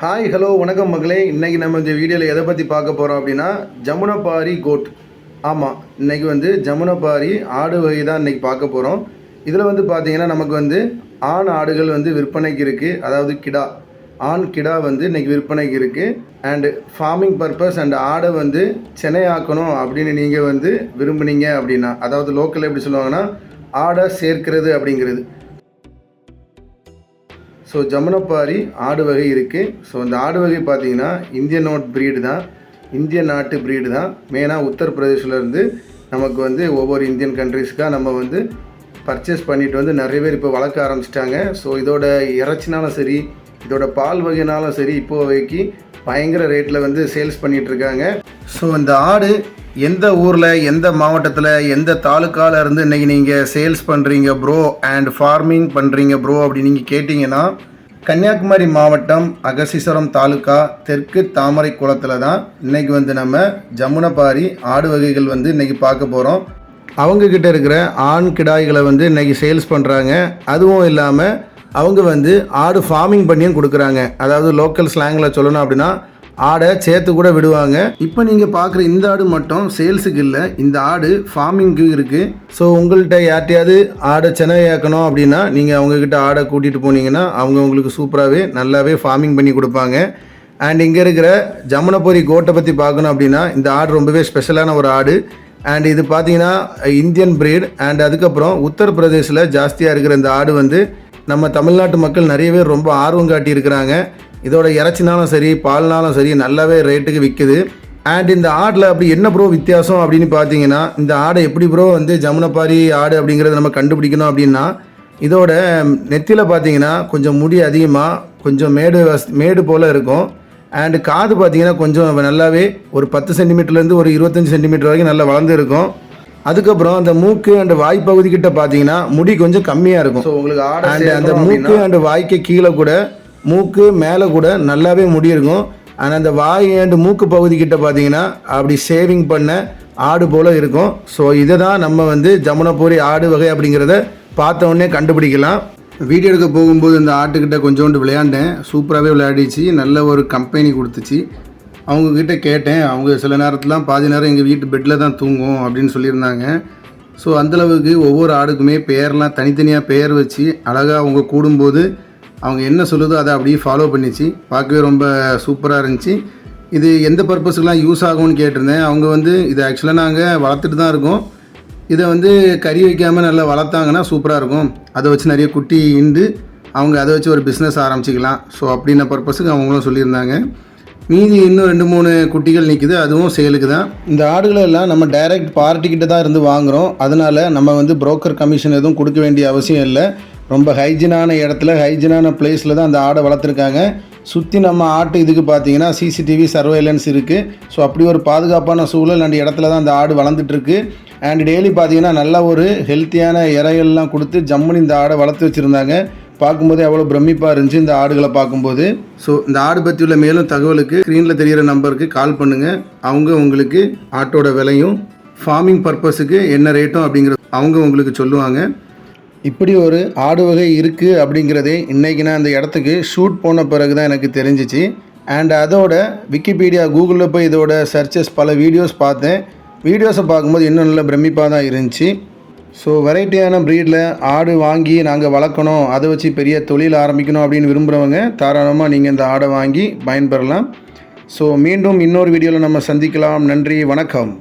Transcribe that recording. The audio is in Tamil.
ஹாய் ஹலோ வணக்கம் மகளே இன்றைக்கி நம்ம இந்த வீடியோவில் எதை பற்றி பார்க்க போகிறோம் அப்படின்னா ஜமுனபாரி கோட். ஆமாம் இன்றைக்கி வந்து ஜமுனபாரி ஆடு வகை தான் இன்றைக்கி பார்க்க போகிறோம் இதில் வந்து பார்த்திங்கன்னா நமக்கு வந்து ஆண் ஆடுகள் வந்து விற்பனைக்கு இருக்குது அதாவது கிடா. ஆண் கிடா வந்து இன்றைக்கி விற்பனைக்கு இருக்குது அண்டு ஃபார்மிங் பர்பஸ் அண்ட் ஆடை வந்து சென்னையாக்கணும் அப்படின்னு நீங்கள் வந்து விரும்புனீங்க அப்படின்னா அதாவது லோக்கலில் எப்படி சொல்லுவாங்கன்னா ஆடை சேர்க்கிறது அப்படிங்கிறது. ஸோ ஜமுனப்பாரி ஆடு வகை இருக்குது ஸோ இந்த ஆடு வகை பார்த்தீங்கன்னா இந்தியன் நோட் பிரீடு தான். இந்திய நாட்டு ப்ரீடு தான். மெயினாக உத்தரப்பிரதேசிலேருந்து நமக்கு வந்து ஒவ்வொரு இந்தியன் கண்ட்ரீஸ்க்காக நம்ம வந்து பர்ச்சேஸ் பண்ணிட்டு வந்து நிறைய பேர் இப்போ வளர்க்க ஆரம்பிச்சிட்டாங்க. ஸோ இதோட இறைச்சினாலும் சரி இதோட பால் வகைனாலும் சரி இப்போ வகைக்கு பயங்கர ரேட்டில் வந்து சேல்ஸ் பண்ணிகிட்ருக்காங்க இருக்காங்க. ஸோ இந்த ஆடு எந்த ஊரில் எந்த மாவட்டத்தில் எந்த தாலுக்காவில் இருந்து இன்றைக்கி நீங்கள் சேல்ஸ் பண்ணுறீங்க ப்ரோ அண்ட் ஃபார்மிங் பண்ணுறீங்க ப்ரோ அப்படின்னு நீங்கள் கேட்டிங்கன்னா கன்னியாகுமரி மாவட்டம் அகசீஸ்வரம் தாலுக்கா தெற்கு தாமரை குளத்தில் தான் இன்றைக்கி வந்து நம்ம ஜமுனபாரி ஆடு வகைகள் வந்து இன்றைக்கி பார்க்க போகிறோம் அவங்கக்கிட்ட இருக்கிற ஆண் கிடாய்களை வந்து இன்றைக்கி சேல்ஸ் பண்ணுறாங்க அதுவும் இல்லாமல் அவங்க வந்து ஆடு ஃபார்மிங் பண்ணியும் கொடுக்குறாங்க. அதாவது லோக்கல் ஸ்லாங்கில் சொல்லணும் அப்படின்னா ஆடை சேர்த்து கூட விடுவாங்க. இப்போ நீங்கள் பார்க்குற இந்த ஆடு மட்டும் சேல்ஸுக்கு இல்லை. இந்த ஆடு ஃபார்மிங்க்கு இருக்குது ஸோ உங்கள்கிட்ட யார்ட்டையாவது ஆடை சென்னை ஏக்கணும் அப்படின்னா நீங்கள் அவங்கக்கிட்ட ஆடை கூட்டிகிட்டு போனீங்கன்னா அவங்க உங்களுக்கு சூப்பராகவே நல்லாவே ஃபார்மிங் பண்ணி கொடுப்பாங்க. அண்ட் இங்கே இருக்கிற ஜமுனபுரி கோட்டை பற்றி பார்க்கணும் அப்படின்னா இந்த ஆடு ரொம்பவே ஸ்பெஷலான ஒரு ஆடு. அண்ட் இது பார்த்தீங்கன்னா இந்தியன் பிரீட் அண்ட் அதுக்கப்புறம் உத்தரப்பிரதேசில் ஜாஸ்தியாக இருக்கிற இந்த ஆடு வந்து நம்ம தமிழ்நாட்டு மக்கள் நிறைய பேர் ரொம்ப ஆர்வம் காட்டியிருக்கிறாங்க. இதோட இறைச்சினாலும் சரி பால்னாலும் சரி நல்லாவே ரேட்டுக்கு விற்குது அண்ட் இந்த ஆடில் அப்படி என்ன ப்ரோ வித்தியாசம் அப்படின்னு பார்த்தீங்கன்னா இந்த ஆடை எப்படி ப்ரோ வந்து ஜமுனப்பாரி ஆடு அப்படிங்கிறத நம்ம கண்டுபிடிக்கணும் அப்படின்னா இதோட நெத்தியில் பார்த்தீங்கன்னா கொஞ்சம் முடி அதிகமாக கொஞ்சம் மேடு மேடு போல் இருக்கும். அண்டு காது பார்த்தீங்கன்னா கொஞ்சம் நல்லாவே ஒரு பத்து சென்டிமீட்டர்லேருந்து ஒரு இருபத்தஞ்சி சென்டிமீட்டர் வரைக்கும் நல்லா வளர்ந்து இருக்கும். அதுக்கப்புறம் அந்த மூக்கு அண்ட் வாய் பகுதி கிட்ட பார்த்தீங்கன்னா முடி கொஞ்சம் கம்மியாக இருக்கும். ஸோ உங்களுக்கு ஆடை அண்ட் அந்த மூக்கு அண்ட் வாய்க்கு கீழே கூட மூக்கு மேலே கூட நல்லாவே முடி இருக்கும் ஆனால் அந்த வாய் ஏண்டு மூக்கு பகுதிக்கிட்ட பார்த்தீங்கன்னா அப்படி ஷேவிங் பண்ண ஆடு போல் இருக்கும். ஸோ இதை தான் நம்ம வந்து ஜமுனப்பூரி ஆடு வகை அப்படிங்கிறத பார்த்த உடனே கண்டுபிடிக்கலாம். வீடியோ எடுக்க போகும்போது இந்த ஆட்டுக்கிட்ட கொஞ்சோண்டு விளையாண்டேன். சூப்பராகவே விளையாடிச்சு. நல்ல ஒரு கம்பெனி கொடுத்துச்சு. அவங்கக்கிட்ட கேட்டேன். அவங்க சில நேரத்துலாம் பாதி நேரம் எங்கள் வீட்டு பெட்டில் தான் தூங்கும் அப்படின்னு சொல்லியிருந்தாங்க. ஸோ அந்தளவுக்கு ஒவ்வொரு ஆடுக்குமே பெயர்லாம் தனித்தனியாக பெயர் வச்சு அழகாக அவங்க கூடும்போது அவங்க என்ன சொல்லுதோ அதை அப்படியே ஃபாலோ பண்ணிச்சு. பார்க்கவே ரொம்ப சூப்பராக இருந்துச்சு. இது எந்த பர்பஸ்க்கெலாம் யூஸ் ஆகும்னு கேட்டிருந்தேன். அவங்க வந்து இது ஆக்சுவலாக நாங்கள் வளர்த்துட்டு தான் இருக்கோம். இதை வந்து கறி வைக்காமல் நல்லா வளர்த்தாங்கன்னா சூப்பராக இருக்கும். அதை வச்சு நிறைய குட்டி இண்டு அவங்க அதை வச்சு ஒரு பிஸ்னஸ் ஆரம்பிச்சிக்கலாம். ஸோ அப்படின்ன பர்பஸுக்கு அவங்களும் சொல்லியிருந்தாங்க. மீதி இன்னும் ரெண்டு மூணு குட்டிகள் நிற்குது அதுவும் சேலுக்கு தான். இந்த ஆடுகளை எல்லாம் நம்ம டைரக்ட் பார்ட்டிக்கிட்ட தான் இருந்து வாங்குகிறோம் அதனால் நம்ம வந்து புரோக்கர் கமிஷன் எதுவும் கொடுக்க வேண்டிய அவசியம் இல்லை. ரொம்ப ஹைஜீனான இடத்துல ஹைஜீனான பிளேஸில் தான் அந்த ஆடை வளர்த்துருக்காங்க. சுற்றி நம்ம ஆட்டு இதுக்கு பார்த்தீங்கன்னா சிசிடிவி சர்வேலன்ஸ் இருக்குது ஸோ அப்படி ஒரு பாதுகாப்பான சூழல் அந்த இடத்துல தான் அந்த ஆடு வளர்ந்துட்டுருக்கு. அண்ட் டெய்லி பார்த்தீங்கன்னா நல்ல ஒரு ஹெல்த்தியான இறையெல்லாம் கொடுத்து ஜம்முன்னு இந்த ஆடை வளர்த்து வச்சுருந்தாங்க. பார்க்கும்போது எவ்வளோ பிரமிப்பாக இருந்துச்சு இந்த ஆடுகளை பார்க்கும்போது. ஸோ இந்த ஆடு பற்றி உள்ள மேலும் தகவலுக்கு ஸ்க்ரீனில் தெரிகிற நம்பருக்கு கால் பண்ணுங்கள் அவங்க உங்களுக்கு ஆட்டோட விலையும் ஃபார்மிங் பர்பஸுக்கு என்ன ரேட்டும் அப்படிங்கிறது அவங்க உங்களுக்கு சொல்லுவாங்க. இப்படி ஒரு ஆடு வகை இருக்குது அப்படிங்கிறதே இன்றைக்கி நான் அந்த இடத்துக்கு ஷூட் போன பிறகு தான் எனக்கு தெரிஞ்சிச்சு. அண்ட் அதோட விக்கிபீடியா கூகுளில் போய் இதோட சர்ச்சஸ் பல வீடியோஸ் பார்த்தேன். வீடியோஸை பார்க்கும்போது இன்னும் நல்ல பிரமிப்பாக தான் இருந்துச்சு. ஸோ வெரைட்டியான ப்ரீடில் ஆடு வாங்கி நாங்கள் வளர்க்கணும் அதை வச்சு பெரிய தொழில் ஆரம்பிக்கணும் அப்படின்னு விரும்புகிறவங்க தாராளமாக நீங்கள் இந்த ஆடை வாங்கி பயன்பெறலாம். ஸோ மீண்டும் இன்னொரு வீடியோவில் நம்ம சந்திக்கலாம். நன்றி வணக்கம்.